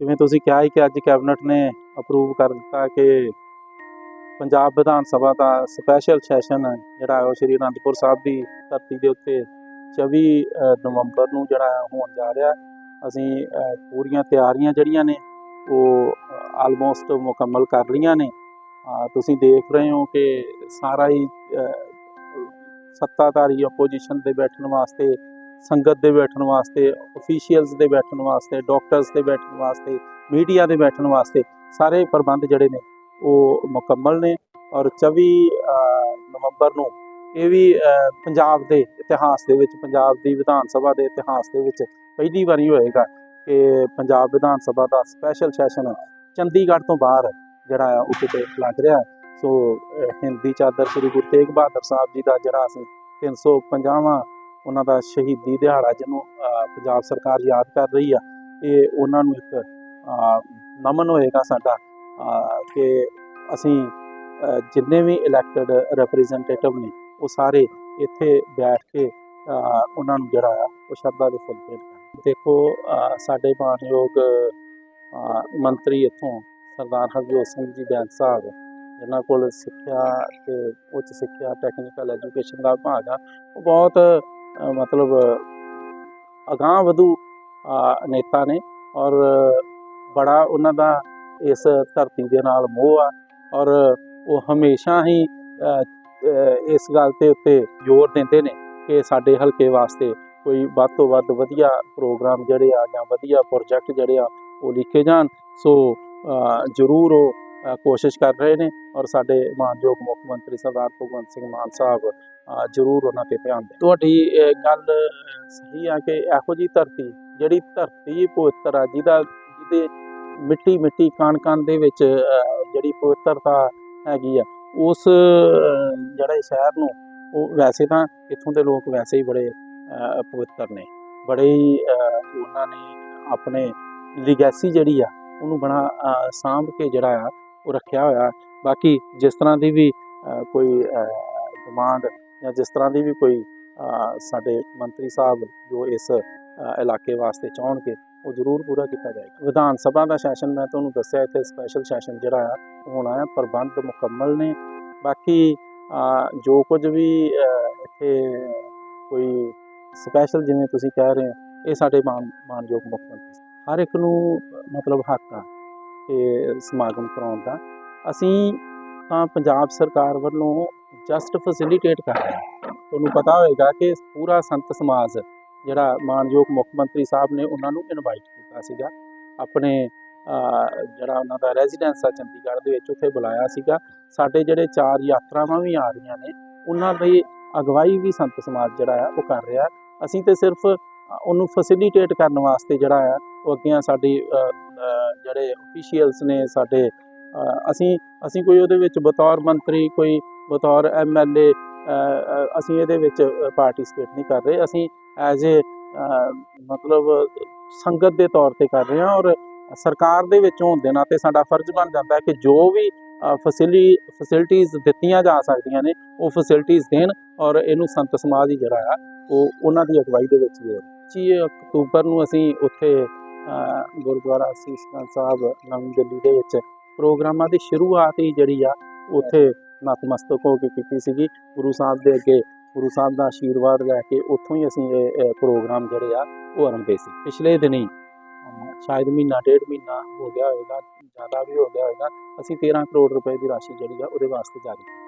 ਜਿਵੇਂ ਤੁਸੀਂ ਕਿਹਾ ਹੀ ਕਿ ਅੱਜ ਕੈਬਨਿਟ ਨੇ ਅਪਰੂਵ ਕਰ ਦਿੱਤਾ ਕਿ ਪੰਜਾਬ ਵਿਧਾਨ ਸਭਾ ਦਾ ਸਪੈਸ਼ਲ ਸੈਸ਼ਨ ਜਿਹੜਾ ਉਹ ਸ਼੍ਰੀ ਅਨੰਦਪੁਰ ਸਾਹਿਬ ਦੀ ਧਰਤੀ ਦੇ ਉੱਤੇ 24 ਨਵੰਬਰ ਨੂੰ ਜਿਹੜਾ ਹੈ ਹੋਣ ਜਾ ਰਿਹਾ ਅਸੀਂ ਪੂਰੀਆਂ ਤਿਆਰੀਆਂ ਜਿਹੜੀਆਂ ਨੇ, ਉਹ ਆਲਮੋਸਟ ਮੁਕੰਮਲ ਕਰ ਲਈਆਂ ਨੇ। ਤੁਸੀਂ ਦੇਖ ਰਹੇ ਹੋ ਕਿ ਸਾਰਾ ਹੀ ਸੱਤਾਧਾਰੀ ਆਪੋਜੀਸ਼ਨ ਦੇ ਬੈਠਣ ਵਾਸਤੇ ਸੰਗਤ ਦੇ ਬੈਠਣ ਵਾਸਤੇ ਅਫੀਸ਼ੀਅਲਸ ਦੇ ਬੈਠਣ ਵਾਸਤੇ ਡਾਕਟਰਸ ਦੇ ਬੈਠਣ ਵਾਸਤੇ ਮੀਡੀਆ ਦੇ ਬੈਠਣ ਵਾਸਤੇ ਸਾਰੇ ਪ੍ਰਬੰਧ ਜਿਹੜੇ ਨੇ ਉਹ ਮੁਕੰਮਲ ਨੇ ਔਰ 24 ਨਵੰਬਰ ਨੂੰ ਇਹ ਵੀ ਪੰਜਾਬ ਦੇ ਇਤਿਹਾਸ ਦੇ ਵਿੱਚ, ਪੰਜਾਬ ਦੀ ਵਿਧਾਨ ਸਭਾ ਦੇ ਇਤਿਹਾਸ ਦੇ ਵਿੱਚ ਪਹਿਲੀ ਵਾਰੀ ਹੋਏਗਾ ਕਿ ਪੰਜਾਬ ਵਿਧਾਨ ਸਭਾ ਦਾ ਸਪੈਸ਼ਲ ਸੈਸ਼ਨ ਚੰਡੀਗੜ੍ਹ ਤੋਂ ਬਾਹਰ ਜਿਹੜਾ ਆ ਉਹ ਕਿਤੇ ਲੱਗ ਰਿਹਾ ਸੋ ਹਿੰਦੀ ਚਾਦਰ ਸ੍ਰੀ ਗੁਰੂ ਤੇਗ ਬਹਾਦਰ ਸਾਹਿਬ ਜੀ ਦਾ ਜਿਹੜਾ ਅਸੀਂ 350ਵਾਂ ਉਹਨਾਂ ਦਾ ਸ਼ਹੀਦੀ ਦਿਹਾੜਾ ਜਿਹਨੂੰ ਪੰਜਾਬ ਸਰਕਾਰ ਯਾਦ ਕਰ ਰਹੀ ਆ, ਇਹ ਉਹਨਾਂ ਨੂੰ ਇੱਕ ਨਮਨ ਹੋਏਗਾ ਸਾਡਾ ਕਿ ਅਸੀਂ ਜਿੰਨੇ ਵੀ ਇਲੈਕਟਡ ਰਿਪਰੈਜ਼ੈਂਟੇਟਿਵ ਨੇ, ਉਹ ਸਾਰੇ ਇੱਥੇ ਬੈਠ ਕੇ ਉਹਨਾਂ ਨੂੰ ਜਿਹੜਾ ਆ, ਉਹ ਸ਼ਰਧਾ ਦੇ ਫੁੱਲ ਭੇਟ ਕਰਨ। ਦੇਖੋ ਸਾਡੇ ਮਾਨਯੋਗ ਮੰਤਰੀ ਇੱਥੋਂ ਸਰਦਾਰ ਹਰਜੋਤ ਸਿੰਘ ਜੀ ਬੈਂਸ ਸਾਹਿਬ, ਜਿਨ੍ਹਾਂ ਕੋਲ ਸਿੱਖਿਆ ਤੇ ਉੱਚ ਸਿੱਖਿਆ ਟੈਕਨੀਕਲ ਐਜੂਕੇਸ਼ਨ ਦਾ ਵਿਭਾਗ ਆ, ਉਹ ਬਹੁਤ ਅ, ਮਤਲਬ ਅਗਾਂਹ ਵਧੂ ਨੇਤਾ ਨੇ ਔਰ ਬੜਾ ਉਹਨਾਂ ਦਾ ਇਸ ਧਰਤੀ ਦੇ ਨਾਲ ਮੋਹ ਆ ਔਰ ਉਹ ਹਮੇਸ਼ਾ ਹੀ ਇਸ ਗੱਲ ਤੇ ਉੱਤੇ ਜ਼ੋਰ ਦਿੰਦੇ ਨੇ ਕਿ ਸਾਡੇ ਹਲਕੇ ਵਾਸਤੇ ਕੋਈ ਵੱਧ ਤੋਂ ਵੱਧ ਵਧੀਆ ਪ੍ਰੋਗਰਾਮ ਜਿਹੜੇ ਆ ਜਾਂ ਵਧੀਆ ਪ੍ਰੋਜੈਕਟ ਜਿਹੜੇ ਆ ਉਹ ਲਿਖੇ ਜਾਣ। ਸੋ ਜ਼ਰੂਰ ਉਹ ਕੋਸ਼ਿਸ਼ ਕਰ ਰਹੇ ਨੇ ਔਰ ਸਾਡੇ ਮਾਨਯੋਗ ਮੁੱਖ ਮੰਤਰੀ ਸਰਦਾਰ ਭਗਵੰਤ ਸਿੰਘ ਮਾਨ ਸਾਹਿਬ ਜ਼ਰੂਰ ਉਹਨਾਂ ਤੇ ਧਿਆਨ ਦੇ ਤੁਹਾਡੀ ਗੱਲ ਸਹੀ ਆ ਕਿ ਇਹੋ ਜੀ ਧਰਤੀ ਜਿਹੜੀ ਧਰਤੀ ਪਵਿੱਤਰ ਆ ਜਿਹਦਾ ਜਿਹਦੇ ਮਿੱਟੀ ਮਿੱਟੀ ਕਣ ਕਣ ਦੇ ਵਿੱਚ ਜਿਹੜੀ ਪਵਿੱਤਰਤਾ ਹੈਗੀ ਆ ਉਸ ਅ, ਜਿਹੜੇ ਸ਼ਹਿਰ ਨੂੰ ਉਹ ਵੈਸੇ ਤਾਂ ਇੱਥੋਂ ਦੇ ਲੋਕ ਵੈਸੇ ਹੀ ਬੜੇ ਪਵਿੱਤਰ ਨੇ। ਬੜੇ ਹੀ ਉਹਨਾਂ ਨੇ ਆਪਣੇ ਲਿਗੈਸੀ ਜਿਹੜੀ ਆ ਉਹਨੂੰ ਬੜਾ ਸਾਂਭ ਕੇ ਜਿਹੜਾ ਆ ਉਹ ਰੱਖਿਆ ਹੋਇਆ। ਬਾਕੀ ਜਿਸ ਤਰ੍ਹਾਂ ਦੀ ਵੀ ਕੋਈ ਡਿਮਾਂਡ ਜਾਂ ਜਿਸ ਤਰ੍ਹਾਂ ਦੀ ਵੀ ਕੋਈ ਸਾਡੇ ਮੰਤਰੀ ਸਾਹਿਬ ਜੋ ਇਸ ਇਲਾਕੇ ਵਾਸਤੇ ਚਾਹਣਗੇ ਉਹ ਜ਼ਰੂਰ ਪੂਰਾ ਕੀਤਾ ਜਾਏਗਾ ਵਿਧਾਨ ਸਭਾ ਦਾ ਸੈਸ਼ਨ ਮੈਂ ਤੁਹਾਨੂੰ ਦੱਸਿਆ, ਇੱਥੇ ਸਪੈਸ਼ਲ ਸੈਸ਼ਨ ਜਿਹੜਾ ਆ ਹੋਣਾ ਹੈ ਪ੍ਰਬੰਧ ਮੁਕੰਮਲ ਨੇ। ਬਾਕੀ ਜੋ ਕੁਝ ਵੀ ਇੱਥੇ ਕੋਈ ਸਪੈਸ਼ਲ ਜਿਵੇਂ ਤੁਸੀਂ ਕਹਿ ਰਹੇ ਹੋ, ਇਹ ਸਾਡੇ ਮਾਨ, ਮਾਨਯੋਗ ਮੁੱਖ ਮੰਤਰੀ ਹਰ ਇੱਕ ਨੂੰ ਮਤਲਬ ਹੱਕ ਆ ਕਿ ਸਮਾਗਮ ਕਰਾਉਣ ਦਾ। ਅਸੀਂ ਤਾਂ ਪੰਜਾਬ ਸਰਕਾਰ ਵੱਲੋਂ ਜਸਟ ਫੈਸਿਲਿਟੇਟ ਕਰ ਰਿਹਾ ਹਾਂ। ਤੁਹਾਨੂੰ ਪਤਾ ਹੋਵੇਗਾ ਕਿ ਪੂਰਾ ਸੰਤ ਸਮਾਜ, ਜਿਹੜਾ ਮਾਨਯੋਗ ਮੁੱਖ ਮੰਤਰੀ ਸਾਹਿਬ ਨੇ ਉਹਨਾਂ ਨੂੰ ਇਨਵਾਈਟ ਕੀਤਾ ਸੀਗਾ। ਆਪਣੇ ਜਿਹੜਾ ਉਹਨਾਂ ਦਾ ਰੈਜ਼ੀਡੈਂਸ ਆ ਚੰਡੀਗੜ੍ਹ ਦੇ ਵਿੱਚ, ਉੱਥੇ ਬੁਲਾਇਆ ਸੀਗਾ। ਸਾਡੇ ਜਿਹੜੇ ਚਾਰ ਯਾਤਰਾਵਾਂ ਵੀ ਆ ਰਹੀਆਂ ਨੇ, ਉਹਨਾਂ ਦੀ ਅਗਵਾਈ ਵੀ ਸੰਤ ਸਮਾਜ ਜਿਹੜਾ ਆ, ਉਹ ਕਰ ਰਿਹਾ। ਅਸੀਂ ਤੇ ਸਿਰਫ ਉਹਨੂੰ ਫੈਸਿਲਿਟੇਟ ਕਰਨ ਵਾਸਤੇ ਜਿਹੜਾ ਆ, ਉਹ ਅੱਗੇ ਸਾਡੀ ਜਿਹੜੇ ਅਫੀਸ਼ੀਅਲਸ ਨੇ ਸਾਡੇ ਅਸੀਂ ਅਸੀਂ ਕੋਈ ਉਹਦੇ ਵਿੱਚ ਬਤੌਰ ਮੰਤਰੀ, ਕੋਈ ਬਤੌਰ ਐਮਐਲਏ ਅਸੀਂ ਇਹਦੇ ਵਿੱਚ ਪਾਰਟਿਸਿਪੇਟ ਨਹੀਂ ਕਰ ਰਹੇ। ਅਸੀਂ ਐਜ਼ ਏ ਮਤਲਬ ਸੰਗਤ ਦੇ ਤੌਰ ਤੇ ਕਰ ਰਹੇ ਹਾਂ ਔਰ ਸਰਕਾਰ ਦੇ ਵਿੱਚ ਹੋਣ ਦੇ ਨਾਤੇ ਸਾਡਾ ਫਰਜ਼ ਬਣ ਜਾਂਦਾ ਹੈ ਕਿ ਜੋ ਵੀ ਫੈਸਿਲੀ ਫੈਸਿਲਿਟੀਆਂ ਦਿੱਤੀਆਂ ਜਾ ਸਕਦੀਆਂ ਨੇ, ਉਹ ਫੈਸਿਲਿਟੀਆਂ ਦੇਣ ਔਰ ਇਹਨੂੰ ਸੰਤ ਸਮਾਜ ਹੀ ਜਿਹੜਾ ਆ, ਉਹ ਉਹਨਾਂ ਦੀ ਅਗਵਾਈ ਦੇ ਵਿੱਚ ਹੀ ਹੋ ਅਕਤੂਬਰ ਨੂੰ ਅਸੀਂ ਉੱਥੇ ਗੁਰਦੁਆਰਾ ਸੀਸ ਸਾਹਿਬ, ਨਵੀਂ ਦਿੱਲੀ ਦੇ ਵਿੱਚ ਪ੍ਰੋਗਰਾਮਾਂ ਦੀ ਸ਼ੁਰੂਆਤ ਹੀ ਜਿਹੜੀ ਆ, ਉੱਥੇ ਨਤਮਸਤਕ ਹੋ ਕੇ ਕੀਤੀ ਸੀਗੀ, ਗੁਰੂ ਸਾਹਿਬ ਦੇ ਅੱਗੇ, ਗੁਰੂ ਸਾਹਿਬ ਦਾ ਆਸ਼ੀਰਵਾਦ ਲੈ ਕੇ ਉੱਥੋਂ ਹੀ ਅਸੀਂ ਇਹ ਪ੍ਰੋਗਰਾਮ ਜਿਹੜੇ ਆ, ਉਹ ਆਰੰਭੇ ਸੀ। ਪਿਛਲੇ ਦਿਨੀ ਸ਼ਾਇਦ ਮਹੀਨਾ, ਡੇਢ ਮਹੀਨਾ ਹੋ ਗਿਆ ਹੋਵੇਗਾ ਜ਼ਿਆਦਾ ਵੀ ਹੋ ਗਿਆ ਹੋਵੇਗਾ ਅਸੀਂ 13 ਕਰੋੜ ਰੁਪਏ ਦੀ ਰਾਸ਼ੀ ਜਿਹੜੀ ਆ ਉਹਦੇ ਵਾਸਤੇ ਜਾਰੀ ਕੀਤੀ।